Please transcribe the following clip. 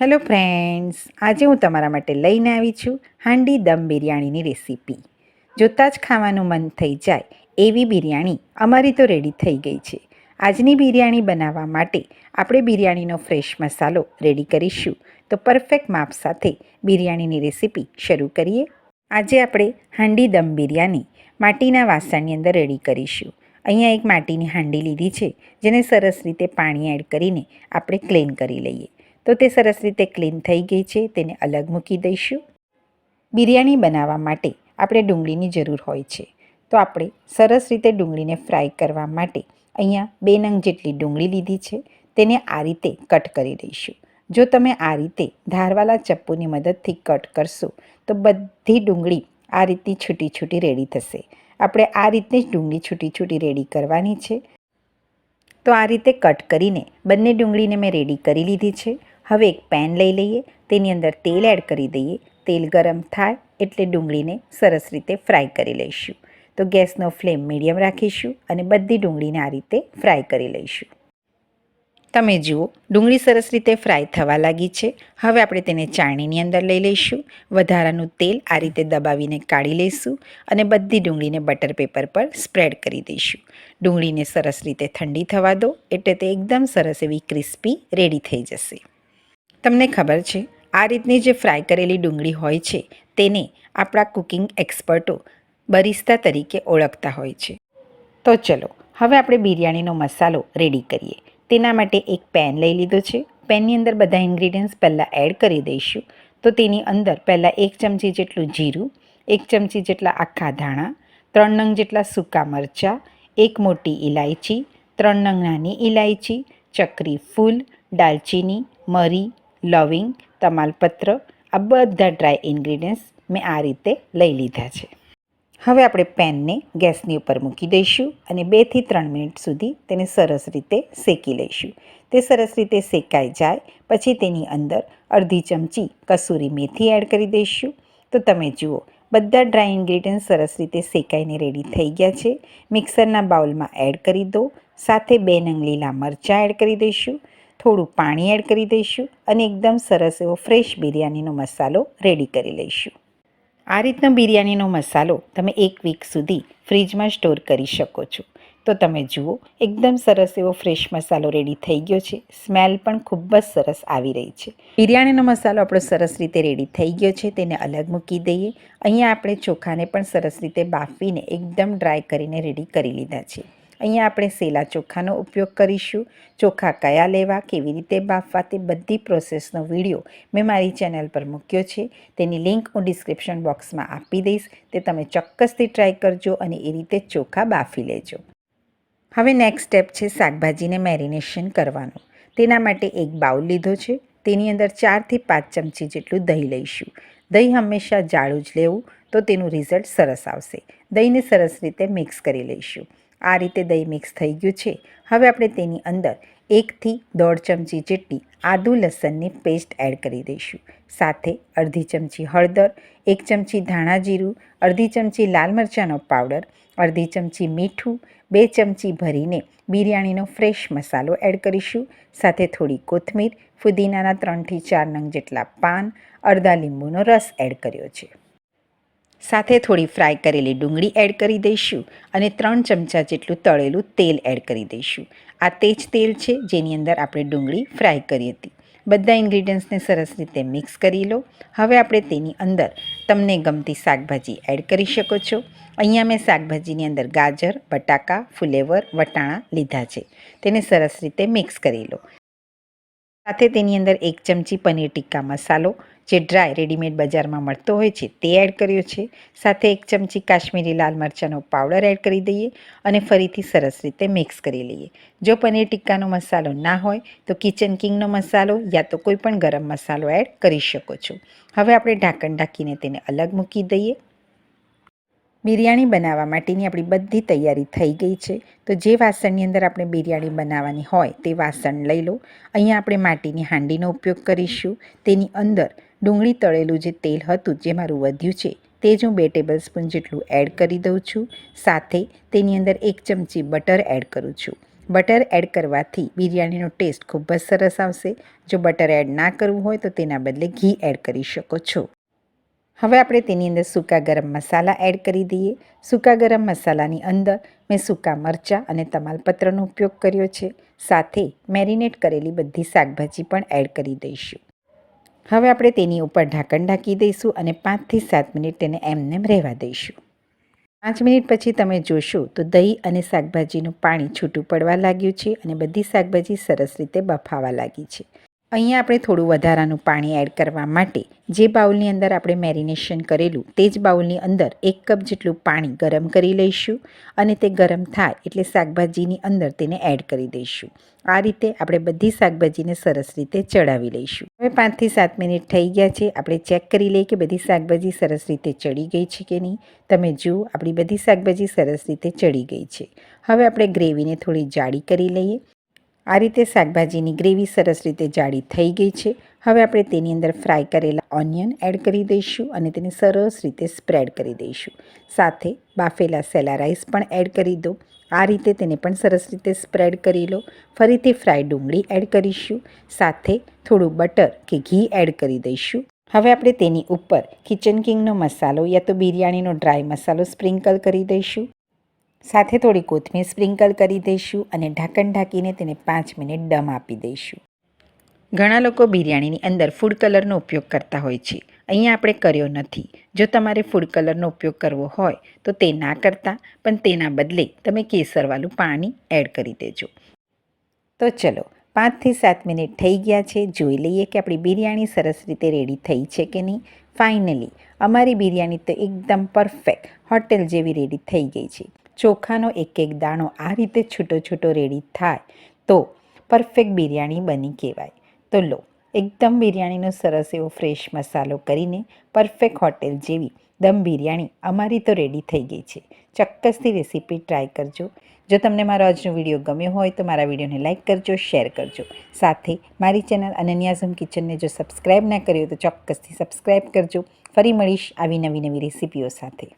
Hello friends આજે હું તમારા માટે લઈને આવી છું હાંડી દમ બિરયાનીની રેસીપી. જોતાં જ ખાવાનું મન થઈ જાય એવી બિરયાની અમારી તો રેડી થઈ ગઈ છે. આજની બિરયાની બનાવવા માટે આપણે બિરયાનીનો ફ્રેશ મસાલો રેડી કરીશું. તો પરફેક્ટ માપ સાથે બિરયાનીની રેસીપી શરૂ કરીએ. આજે આપણે હાંડી દમ બિરયાની માટીના વાસણની અંદર રેડી કરીશું. અહીંયા એક માટીની હાંડી લીધી છે, જેને સરસ રીતે પાણી એડ કરીને આપણે ક્લીન કરી લઈએ. તો તે સરસ રીતે ક્લીન થઈ ગઈ છે, તેને અલગ મૂકી દઈશું. બિરયાની બનાવવા માટે આપણે ડુંગળીની જરૂર હોય છે. તો આપણે સરસ રીતે ડુંગળીને ફ્રાય કરવા માટે અહીંયા બે નંગ જેટલી ડુંગળી લીધી છે, તેને આ રીતે કટ કરી દઈશું. જો તમે આ રીતે ધારવાલા ચપ્પુની મદદથી કટ કરશો, તો બધી ડુંગળી આ રીતની છૂટી છૂટી રેડી થશે. આપણે આ રીતે જ ડુંગળી છૂટી છૂટી રેડી કરવાની છે. તો આ રીતે કટ કરીને બંને ડુંગળીને મેં રેડી કરી લીધી છે. હવે એક પેન લઈ લઈએ, તેની અંદર તેલ એડ કરી દઈએ. તેલ ગરમ થાય એટલે ડુંગળીને સરસ રીતે ફ્રાય કરી લઈશું. તો ગેસનો ફ્લેમ મીડિયમ રાખીશું અને બધી ડુંગળીને આ રીતે ફ્રાય કરી લઈશું. તમે જુઓ, ડુંગળી સરસ રીતે ફ્રાય થવા લાગી છે. હવે આપણે તેને ચાણીની અંદર લઈ લઈશું. વધારાનું તેલ આ રીતે દબાવીને કાઢી લઈશું અને બધી ડુંગળીને બટર પેપર પર સ્પ્રેડ કરી દઈશું. ડુંગળીને સરસ રીતે ઠંડી થવા દો એટલે તે એકદમ સરસ એવી ક્રિસ્પી રેડી થઈ જશે. તમને ખબર છે, આ રીતની જે ફ્રાય કરેલી ડુંગળી હોય છે, તેને આપણા કુકિંગ એક્સપર્ટો બરિસ્તા તરીકે ઓળખતા હોય છે. તો ચલો, હવે આપણે બિરયાનીનો મસાલો રેડી કરીએ. તેના માટે એક પેન લઈ લીધો છે. પેનની અંદર બધા ઇન્ગ્રીડિયન્ટ્સ પહેલાં એડ કરી દઈશું. તો તેની અંદર પહેલાં એક ચમચી જેટલું જીરું, એક ચમચી જેટલા આખા ધાણા, ત્રણ નંગ જેટલા સૂકા મરચાં, એક મોટી ઇલાયચી ત્રણ નંગ નાની ઇલાયચી ચકરી ફૂલ, દાલચીની, મરી લવિંગ, તમાલપત્ર, આ બધા ડ્રાય ઇન્ગ્રીડિયન્ટ્સ મેં આ રીતે લઈ લીધા છે. હવે આપણે પેનને ગેસની ઉપર મૂકી દઈશું અને બેથી ત્રણ મિનિટ સુધી તેને સરસ રીતે શેકી લઈશું. તે સરસ રીતે શેકાઈ જાય, પછી તેની અંદર અડધી ચમચી કસૂરી મેથી એડ કરી દઈશું. તો તમે જુઓ, બધા ડ્રાય ઇન્ગ્રીડિયન્ટ સરસ રીતે શેકાઈને રેડી થઈ ગયા છે. મિક્સરના બાઉલમાં એડ કરી દો, સાથે બે નંગ લીલા મરચાં એડ કરી દઈશું. થોડું પાણી એડ કરી દઈશું અને એકદમ સરસ એવો ફ્રેશ બિરયાનીનો મસાલો રેડી કરી લઈશું. આ રીતનો બિરયાનીનો મસાલો તમે એક વીક સુધી ફ્રીજમાં સ્ટોર કરી શકો છો. તો તમે જુઓ, એકદમ સરસ એવો ફ્રેશ મસાલો રેડી થઈ ગયો છે. સ્મેલ પણ ખૂબ જ સરસ આવી રહી છે. બિરયાનીનો મસાલો આપણો સરસ રીતે રેડી થઈ ગયો છે. તેને અલગ મૂકી દઈએ. અહીંયા આપણે ચોખાને પણ સરસ રીતે બાફીને એકદમ ડ્રાય કરીને રેડી કરી લીધા છે. અહીંયા આપણે સેલા ચોખાનો ઉપયોગ કરીશું. ચોખા કયા લેવા, કેવી રીતે બાફવા તે બધી પ્રોસેસનો વીડિયો મેં મારી ચેનલ પર મૂક્યો છે. તેની લિંક હું ડિસ્ક્રિપ્શન બોક્સમાં આપી દઈશ. તે તમે ચોક્કસથી ટ્રાય કરજો અને એ રીતે ચોખા બાફી લેજો. હવે નેક્સ્ટ સ્ટેપ છે શાકભાજીને મેરિનેશન કરવાનું. તેના માટે એક બાઉલ લીધો છે. તેની અંદર ચારથી પાંચ ચમચી જેટલું દહીં લઈશું. દહીં હંમેશા જાડું જ લેવું, તો તેનું રિઝલ્ટ સરસ આવશે. દહીંને સરસ રીતે મિક્સ કરી લઈશું. આ રીતે દહીં મિક્સ થઈ ગયું છે. હવે આપણે તેની અંદર એકથી દોઢ ચમચી જેટલી આદુ લસણની પેસ્ટ એડ કરી દઈશું. સાથે અડધી ચમચી હળદર, એક ચમચી ધાણા જીરું, અડધી ચમચી લાલ મરચાંનો પાવડર, અડધી ચમચી મીઠું, બે ચમચી ભરીને બિરયાનીનો ફ્રેશ મસાલો એડ કરીશું. સાથે થોડી કોથમીર, ફુદીનાના ત્રણથી ચાર નંગ જેટલા પાન, અડધા લીંબુનો રસ એડ કર્યો છે. સાથે થોડી ફ્રાય કરેલી ડુંગળી એડ કરી દઈશું અને ત્રણ ચમચા જેટલું તળેલું તેલ એડ કરી દઈશું. આ તે જ તેલ છે જેની અંદર આપણે ડુંગળી ફ્રાય કરી હતી. બધા ઇન્ગ્રીડિયન્ટ્સને સરસ રીતે મિક્સ કરી લો. હવે આપણે તેની અંદર તમને ગમતી શાકભાજી એડ કરી શકો છો. અહીંયા મેં શાકભાજીની અંદર ગાજર, બટાકા, ફુલેવર, વટાણા લીધા છે. તેને સરસ રીતે મિક્સ કરી લો. સાથે તેની અંદર એક ચમચી પનીર ટિક્કા મસાલો, જે ડ્રાય રેડીમેડ બજારમાં મળતો હોય છે, તે એડ કર્યો છે. સાથે એક ચમચી કાશ્મીરી લાલ મરચાંનો પાવડર એડ કરી દઈએ અને ફરીથી સરસ રીતે મિક્સ કરી લઈએ. જો પનીર ટિક્કાનો મસાલો ના હોય, તો કિચન કિંગનો મસાલો યા તો કોઈ પણ ગરમ મસાલો એડ કરી શકો છો. હવે આપણે ઢાંકણ ઢાંકીને તેને અલગ મૂકી દઈએ. બિરયાની બનાવવા માટેની આપણી બધી તૈયારી થઈ ગઈ છે. તો જે વાસણની અંદર આપણે બિરયાની બનાવવાની હોય તે વાસણ લઈ લો. અહીંયા આપણે માટીની હાંડીનો ઉપયોગ કરીશું. તેની અંદર ડુંગળી તળેલું જે તેલ હતું જે મારું વધ્યું છે તે જ હું બે ટેબલ સ્પૂન જેટલું એડ કરી દઉં છું. સાથે તેની અંદર એક ચમચી બટર એડ કરું છું. બટર એડ કરવાથી બિરયાનીનો ટેસ્ટ ખૂબ જ સરસ આવશે. જો બટર એડ ના કરવું હોય તો તેના બદલે ઘી એડ કરી શકો છો. હવે આપણે તેની અંદર સૂકા ગરમ મસાલા એડ કરી દઈએ. સૂકા ગરમ મસાલાની અંદર મેં સૂકા મરચાં અને તમાલપત્રનો ઉપયોગ કર્યો છે. સાથે મેરિનેટ કરેલી બધી શાકભાજી પણ એડ કરી દઈશું. હવે આપણે તેની ઉપર ઢાંકણ ઢાંકી દઈશું અને પાંચથી સાત મિનિટ તેને એમનેમ રહેવા દઈશું. પાંચ મિનિટ પછી તમે જોશો તો દહીં અને શાકભાજીનું પાણી છૂટું પડવા લાગ્યું છે અને બધી શાકભાજી સરસ રીતે બફાવા લાગી છે. અહીંયા આપણે થોડું વધારાનું પાણી એડ કરવા માટે જે બાઉલની અંદર આપણે મેરિનેશન કરેલું તે જ બાઉલની અંદર એક કપ જેટલું પાણી ગરમ કરી લઈશું અને તે ગરમ થાય એટલે શાકભાજીની અંદર તેને એડ કરી દઈશું. આ રીતે આપણે બધી શાકભાજીને સરસ રીતે ચડાવી લઈશું. હવે પાંચથી સાત મિનિટ થઈ ગયા છે. આપણે ચેક કરી લઈએ કે બધી શાકભાજી સરસ રીતે ચડી ગઈ છે કે નહીં. તમે જુઓ, આપણી બધી શાકભાજી સરસ રીતે ચડી ગઈ છે. હવે આપણે ગ્રેવીને થોડી જાડી કરી લઈએ. આ રીતે શાકભાજીની ગ્રેવી સરસ રીતે જાડી થઈ ગઈ છે. હવે આપણે તેની અંદર ફ્રાય કરેલા ઓનિયન એડ કરી દઈશું અને તેને સરસ રીતે સ્પ્રેડ કરી દઈશું. સાથે બાફેલા સેલા રાઈસ પણ એડ કરી દો. આ રીતે તેને પણ સરસ રીતે સ્પ્રેડ કરી લો. ફરીથી ફ્રાય ડુંગળી એડ કરીશું. સાથે થોડું બટર કે ઘી એડ કરી દઈશું. હવે આપણે તેની ઉપર કિચન કિંગનો મસાલો યા તો બિરયાનીનો ડ્રાય મસાલો સ્પ્રિંકલ કરી દઈશું. સાથે થોડી કોથમીર સ્પ્રિંકલ કરી દઈશું અને ઢાંકણ ઢાંકીને તેને પાંચ મિનિટ દમ આપી દઈશું. ઘણા લોકો બિરયાનીની અંદર ફૂડ કલરનો ઉપયોગ કરતા હોય છે. અહીંયા આપણે કર્યો નથી. જો તમારે ફૂડ કલરનો ઉપયોગ કરવો હોય, તો તે ના કરતા, પણ તેના બદલે તમે કેસરવાળું પાણી એડ કરી દેજો. તો ચલો પાંચથી સાત મિનિટ થઈ ગયા છે. જોઈ લઈએ કે આપણી બિરયાની સરસ રીતે રેડી થઈ છે કે નહીં. ફાઇનલી અમારી બિરયાની તો એકદમ પરફેક્ટ હોટેલ જેવી રેડી થઈ ગઈ છે. ચોખાનો એક એક દાણો આ રીતે છૂટો છૂટો રેડી થાય તો પરફેક્ટ બિરયાની બની કહેવાય. તો લો, એકદમ બિરયાનીનો સરસ એવો ફ્રેશ મસાલો કરીને પરફેક્ટ હોટેલ જેવી દમ બિરયાની અમારી તો રેડી થઈ ગઈ છે. ચોક્કસથી રેસીપી ટ્રાય કરજો. જો તમને મારો આજનો વીડિયો ગમ્યો હોય તો મારા વિડીયોને લાઇક કરજો, શેર કરજો. સાથે મારી ચેનલ અનન્યાઝમ કિચનને જો સબસ્ક્રાઈબ ના કર્યું તો ચોક્કસથી સબસ્ક્રાઈબ કરજો. ફરી મળીશ આવી નવી નવી રેસીપીઓ સાથે.